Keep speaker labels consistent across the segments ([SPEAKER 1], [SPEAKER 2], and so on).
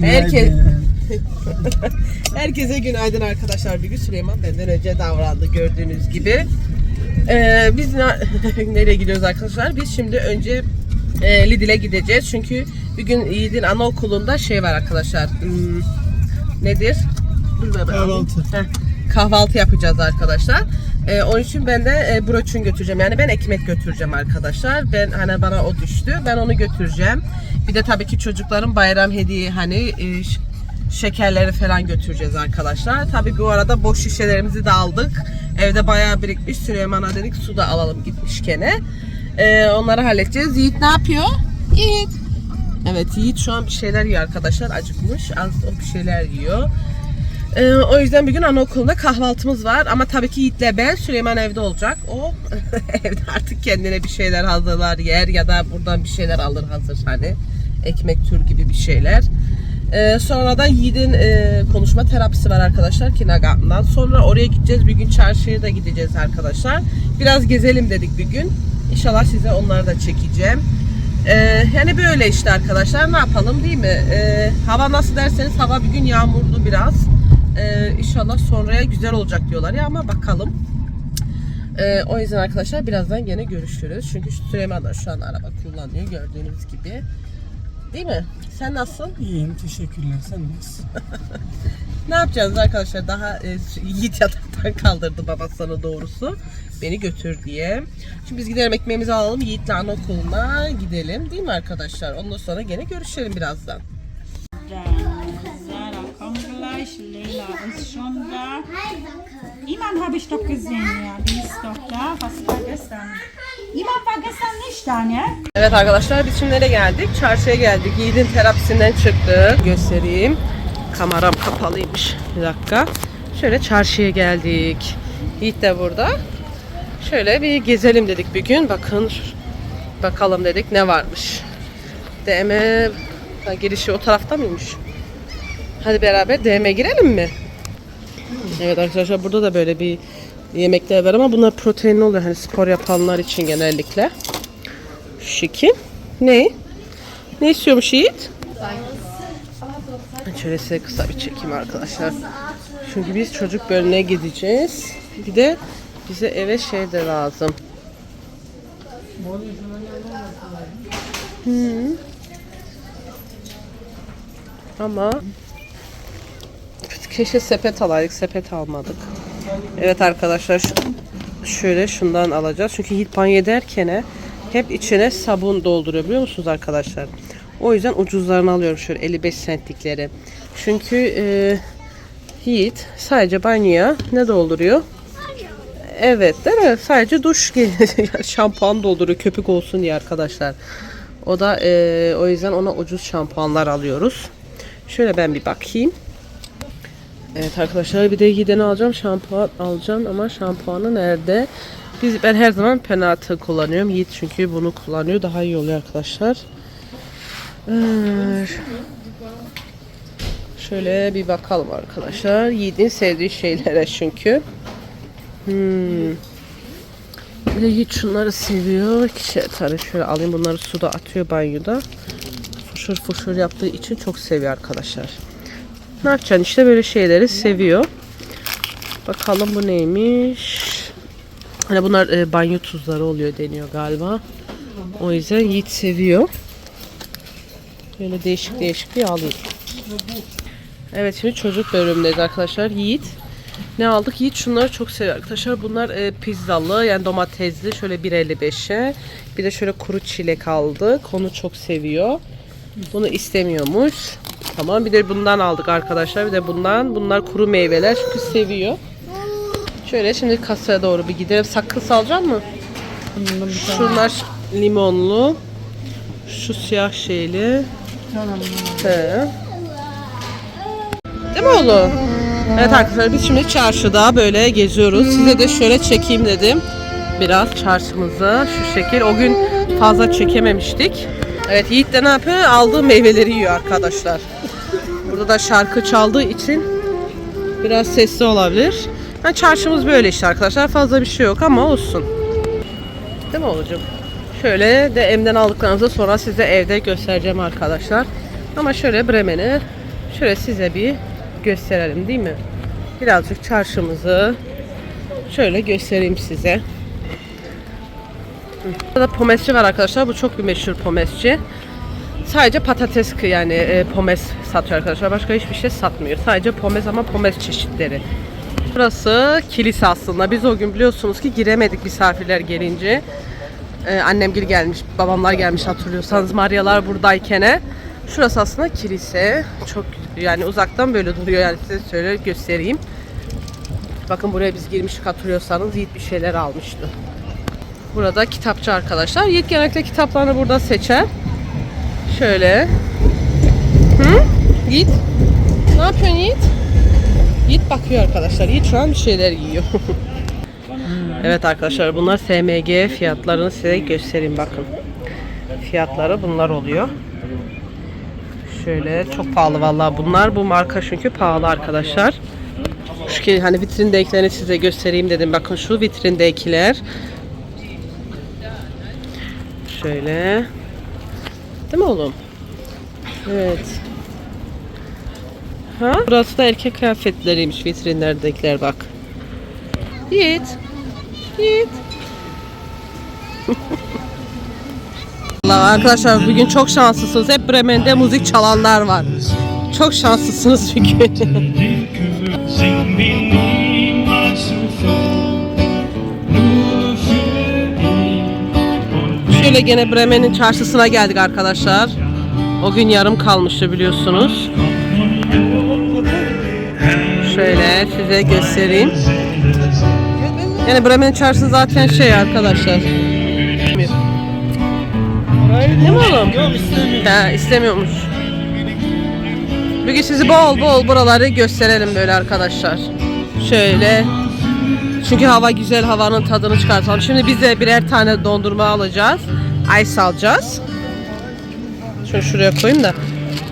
[SPEAKER 1] Herkes Herkese günaydın arkadaşlar. Bir gün Süleyman benden önce davrandı gördüğünüz gibi. Ee, biz ne- nereye gidiyoruz arkadaşlar? Biz şimdi önce e, Lidl'e gideceğiz. Çünkü bir gün Yiğit'in anaokulunda şey var arkadaşlar. Hmm, nedir? Dur.
[SPEAKER 2] Kahvaltı.
[SPEAKER 1] Heh, kahvaltı yapacağız arkadaşlar. Ee, onun için ben de e, broçun götüreceğim. Yani ben ekmek götüreceğim arkadaşlar. Ben hani bana o düştü. Ben onu götüreceğim. Bir de tabii ki çocukların bayram hediye hani e, şekerleri falan götüreceğiz arkadaşlar. Tabii bu arada boş şişelerimizi de aldık. Evde bayağı birikmiş. Süleyman'a dedik su da alalım gitmişkene. Ee, onları halledeceğiz. Yiğit ne yapıyor? Yiğit. Evet Yiğit şu an bir şeyler yiyor arkadaşlar. Acıkmış. Az o bir şeyler yiyor. Ee, o yüzden bir gün anaokulunda kahvaltımız var. Ama tabii ki Yiğit'le ben Süleyman evde olacak. O evde artık kendine bir şeyler hazırlar yer ya da buradan bir şeyler alır hazır hani. Ekmek tür gibi bir şeyler. Ee, sonra da Yiğit'in e, konuşma terapisi var arkadaşlar kindergarten'dan. Sonra oraya gideceğiz. Bir gün çarşıya da gideceğiz arkadaşlar. Biraz gezelim dedik bir gün. İnşallah size onları da çekeceğim. Ee, yani böyle işte arkadaşlar ne yapalım değil mi? Ee, hava nasıl derseniz hava bir gün yağmurlu biraz. Ee, inşallah sonraya güzel olacak diyorlar ya ama bakalım. Ee, o yüzden arkadaşlar birazdan gene görüşürüz. Çünkü Süleyman da şu an araba kullanıyor gördüğünüz gibi. Değil mi? Sen nasılsın?
[SPEAKER 2] İyiyim teşekkürler. Sen nasılsın?
[SPEAKER 1] Ne yapacağız arkadaşlar? Daha e, Yiğit yataktan kaldırdı babasına doğrusu. Beni götür diye. Şimdi biz gidelim ekmeğimizi alalım. Yiğit'le anaokuluna gidelim. Değil mi arkadaşlar? Ondan sonra gene görüşelim birazdan.
[SPEAKER 3] Gleich. Leila ist schon da. Iman habe ich doch gesehen, ja. Die ist doch da. Was war gestern? Iman war gestern nicht da, ne?
[SPEAKER 1] Evet arkadaşlar biz şimdi nereye geldik? Çarşıya geldik. Yiğit'in terapisinden çıktı. Göstereyim. Kameram kapalıymış. Bir dakika. Şöyle çarşıya geldik. Yiğit de burada. Şöyle bir gezelim dedik bir gün. Bakın bakalım dedik ne varmış. DM ha, girişi o tarafta mıymış? Hadi beraber DM'ye girelim mi? Evet arkadaşlar burada da böyle bir yemekler var ama bunlar proteinli oluyor. Hani spor yapanlar için genellikle. Şiki. Ne? Ne istiyormuş Yiğit? Şöyle size kısa bir çekeyim arkadaşlar. Çünkü biz çocuk bölümüne gideceğiz. Bir de bize eve şey de lazım. Hı. Ama keşke sepet alaydık. Sepet almadık. Evet arkadaşlar şöyle şundan alacağız. Çünkü Yiğit banyo ederken hep içine sabun dolduruyor biliyor musunuz arkadaşlar? O yüzden ucuzlarını alıyorum şöyle 55 centlikleri. Çünkü e, Yiğit sadece banyoya ne dolduruyor? Evet değil mi? Sadece duş şampuan dolduruyor köpük olsun diye arkadaşlar. O da e, o yüzden ona ucuz şampuanlar alıyoruz. Şöyle ben bir bakayım. Evet arkadaşlar bir de gideni alacağım şampuan alacağım ama şampuanı nerede? Biz ben her zaman penaltı kullanıyorum. Yiğit çünkü bunu kullanıyor. Daha iyi oluyor arkadaşlar. Ee, şöyle bir bakalım arkadaşlar. Yiğit'in sevdiği şeylere çünkü. Hmm. Bir de Yiğit şunları seviyor. Kişi tarı şöyle alayım. Bunları suda atıyor banyoda. Fuşur fuşur yaptığı için çok seviyor arkadaşlar. Ne işte böyle şeyleri seviyor. Bakalım bu neymiş. Hani bunlar e, banyo tuzları oluyor deniyor galiba. O yüzden Yiğit seviyor. Böyle değişik değişik bir alayım. Evet şimdi çocuk bölümündeyiz arkadaşlar. Yiğit. Ne aldık? Yiğit şunları çok seviyor arkadaşlar. Bunlar e, pizzalı yani domatesli şöyle 1.55'e. Bir de şöyle kuru çilek aldık. Onu çok seviyor. Bunu istemiyormuş. Tamam bir de bundan aldık arkadaşlar. Bir de bundan. Bunlar kuru meyveler çünkü seviyor. Şöyle şimdi kasaya doğru bir gidelim. Sakız alacak mı? Şunlar limonlu. Şu siyah şeyli. He. Değil mi oğlum? Evet arkadaşlar biz şimdi çarşıda böyle geziyoruz. Size de şöyle çekeyim dedim. Biraz çarşımızı şu şekil. O gün fazla çekememiştik. Evet Yiğit de ne yapıyor? Aldığı meyveleri yiyor arkadaşlar. Burada da şarkı çaldığı için biraz sesli olabilir. Yani çarşımız böyle işte arkadaşlar. Fazla bir şey yok ama olsun. Değil mi oğlum? Şöyle de emden aldıklarımızı sonra size evde göstereceğim arkadaşlar. Ama şöyle Bremen'i Şöyle size bir gösterelim değil mi? Birazcık çarşımızı şöyle göstereyim size. Burada pomesçi var arkadaşlar. Bu çok bir meşhur pomesçi. Sadece patates yani e, pomes satıyor arkadaşlar. Başka hiçbir şey satmıyor. Sadece pomes ama pomes çeşitleri. Burası kilise aslında. Biz o gün biliyorsunuz ki giremedik misafirler gelince. Ee, annemgil gelmiş, babamlar gelmiş hatırlıyorsanız Maryalar buradayken. Şurası aslında kilise. Çok yani uzaktan böyle duruyor yani size şöyle göstereyim. Bakın buraya biz girmiştik hatırlıyorsanız Yiğit bir şeyler almıştı. Burada kitapçı arkadaşlar. Yiğit genellikle kitaplarını burada seçer. Şöyle. Hı? Yiğit. Ne yapıyorsun Yiğit? Yiğit bakıyor arkadaşlar. Yiğit şu an bir şeyler yiyor. evet arkadaşlar bunlar SMG fiyatlarını size göstereyim bakın. Fiyatları bunlar oluyor. Şöyle çok pahalı vallahi bunlar. Bu marka çünkü pahalı arkadaşlar. Şu ki hani vitrindekilerini size göstereyim dedim. Bakın şu vitrindekiler. Şöyle. Değil mi oğlum? Evet. Ha? Burası da erkek kıyafetleriymiş vitrinlerdekiler bak. Yiğit. Yiğit. Allah arkadaşlar bugün çok şanslısınız. Hep Bremen'de müzik çalanlar var. Çok şanslısınız çünkü. Şöyle gene Bremen'in çarşısına geldik arkadaşlar. O gün yarım kalmıştı biliyorsunuz. Şöyle size göstereyim. Yani Bremen çarşısı zaten şey arkadaşlar. Ne mi oğlum?
[SPEAKER 2] Yok istemiyorum.
[SPEAKER 1] Ha, istemiyormuş. Bugün sizi bol bol buraları gösterelim böyle arkadaşlar. Şöyle. Çünkü hava güzel, havanın tadını çıkartalım. Şimdi biz de birer tane dondurma alacağız. Ice alacağız. Şunu şuraya koyayım da.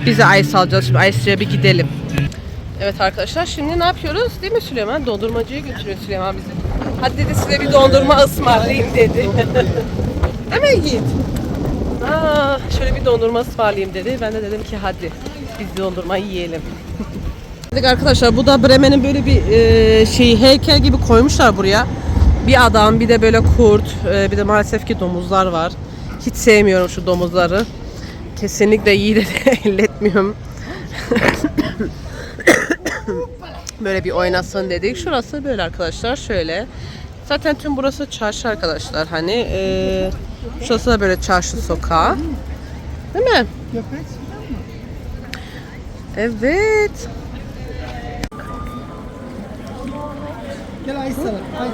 [SPEAKER 1] Biz de ice alacağız. Şimdi ice'ye bir gidelim. Evet arkadaşlar şimdi ne yapıyoruz? Değil mi Süleyman? Dondurmacıya götürüyor Süleyman bizi. Hadi dedi size bir dondurma ısmarlayayım dedi. Mi Yiğit? Aa, şöyle bir dondurma ısmarlayayım dedi. Ben de dedim ki hadi biz dondurma yiyelim. Dedik arkadaşlar bu da Bremen'in böyle bir e, şeyi heykel gibi koymuşlar buraya. Bir adam bir de böyle kurt e, bir de maalesef ki domuzlar var. Hiç sevmiyorum şu domuzları. Kesinlikle iyi de elletmiyorum. böyle bir oynasın dedik. Şurası böyle arkadaşlar şöyle. Zaten tüm burası çarşı arkadaşlar. Hani e, şurası da böyle çarşı sokağı. Değil mi? Evet.
[SPEAKER 2] Gel Ayşe sana.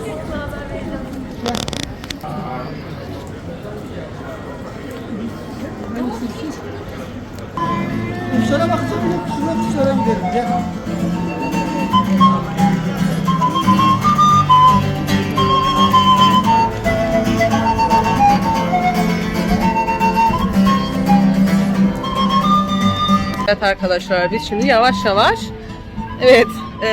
[SPEAKER 2] Kuşlara baksana. Şuna kuşlara gidelim. Gel.
[SPEAKER 1] Evet arkadaşlar biz şimdi yavaş yavaş evet e,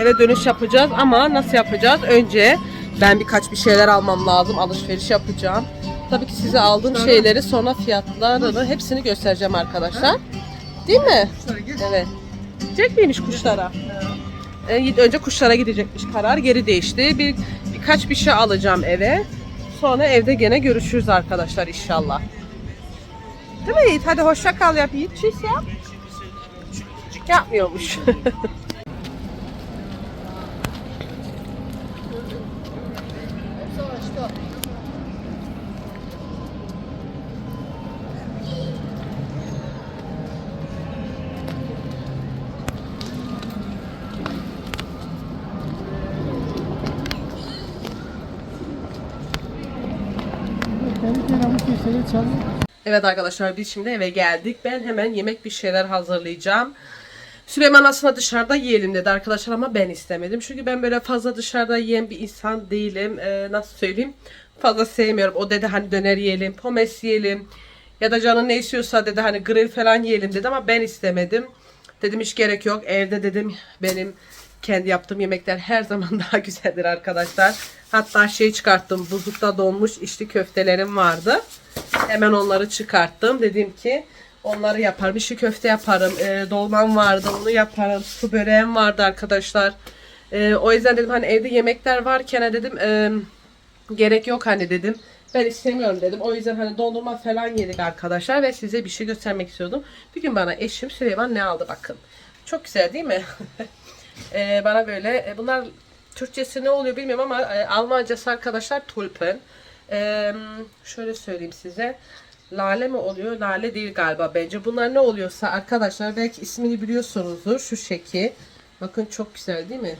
[SPEAKER 1] eve dönüş yapacağız ama nasıl yapacağız? Önce ben birkaç bir şeyler almam lazım. Alışveriş yapacağım. Tabii ki size aldığım şeyleri sonra fiyatlarını hepsini göstereceğim arkadaşlar. Değil mi? Evet. Gidecek miymiş kuşlara? E, önce kuşlara gidecekmiş karar. Geri değişti. Bir birkaç bir şey alacağım eve. Sonra evde gene görüşürüz arkadaşlar inşallah. Değil mi Yiğit? Hadi hoşça kal yap Yiğit. Tschüss yap. Yapmıyormuş.
[SPEAKER 2] çalıyor.
[SPEAKER 1] Evet arkadaşlar biz şimdi eve geldik. Ben hemen yemek bir şeyler hazırlayacağım. Süleyman aslında dışarıda yiyelim dedi arkadaşlar ama ben istemedim. Çünkü ben böyle fazla dışarıda yiyen bir insan değilim. Ee, nasıl söyleyeyim? Fazla sevmiyorum. O dedi hani döner yiyelim, pomes yiyelim. Ya da canın ne istiyorsa dedi hani grill falan yiyelim dedi ama ben istemedim. Dedim hiç gerek yok. Evde dedim benim kendi yaptığım yemekler her zaman daha güzeldir arkadaşlar. Hatta şey çıkarttım. Buzlukta donmuş içli köftelerim vardı. Hemen onları çıkarttım. Dedim ki Onları yaparım. İşi köfte yaparım. E, dolmam vardı. Onu yaparım. Su böreğim vardı arkadaşlar. E, o yüzden dedim hani evde yemekler varken dedim e, gerek yok hani dedim. Ben istemiyorum dedim. O yüzden hani dondurma falan yedik arkadaşlar ve size bir şey göstermek istiyordum. Bir gün bana eşim Süleyman ne aldı bakın. Çok güzel değil mi? E, bana böyle e, bunlar Türkçesi ne oluyor bilmiyorum ama e, Almancası arkadaşlar tulpen. E, şöyle söyleyeyim size. Lale mi oluyor? Lale değil galiba bence. Bunlar ne oluyorsa arkadaşlar belki ismini biliyorsunuzdur. Şu şekil. Bakın çok güzel değil mi?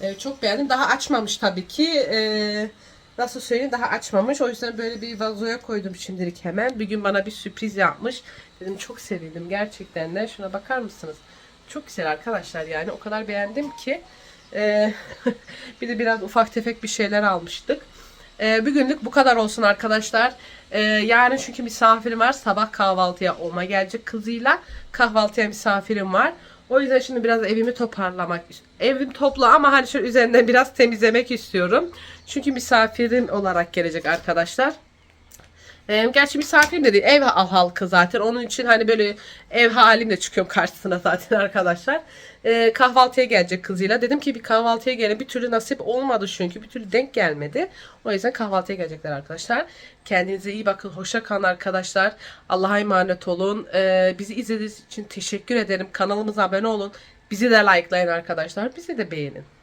[SPEAKER 1] E, çok beğendim. Daha açmamış tabii ki. E, nasıl söyleyeyim daha açmamış. O yüzden böyle bir vazoya koydum şimdilik hemen. Bir gün bana bir sürpriz yapmış. Dedim çok sevindim gerçekten de. Şuna bakar mısınız? Çok güzel arkadaşlar yani. O kadar beğendim ki. E, bir de biraz ufak tefek bir şeyler almıştık. E, bugünlük bu kadar olsun arkadaşlar. E, yarın çünkü misafirim var. Sabah kahvaltıya olma gelecek kızıyla. Kahvaltıya misafirim var. O yüzden şimdi biraz evimi toparlamak Evim toplu ama hani şöyle üzerinden biraz temizlemek istiyorum. Çünkü misafirim olarak gelecek arkadaşlar. Ee, gerçi misafirim de değil ev halkı zaten. Onun için hani böyle ev halimle çıkıyorum karşısına zaten arkadaşlar. Ee, kahvaltıya gelecek kızıyla. Dedim ki bir kahvaltıya gelin. Bir türlü nasip olmadı çünkü. Bir türlü denk gelmedi. O yüzden kahvaltıya gelecekler arkadaşlar. Kendinize iyi bakın. Hoşça kalın arkadaşlar. Allah'a emanet olun. Ee, bizi izlediğiniz için teşekkür ederim. Kanalımıza abone olun. Bizi de likelayın arkadaşlar. Bizi de beğenin.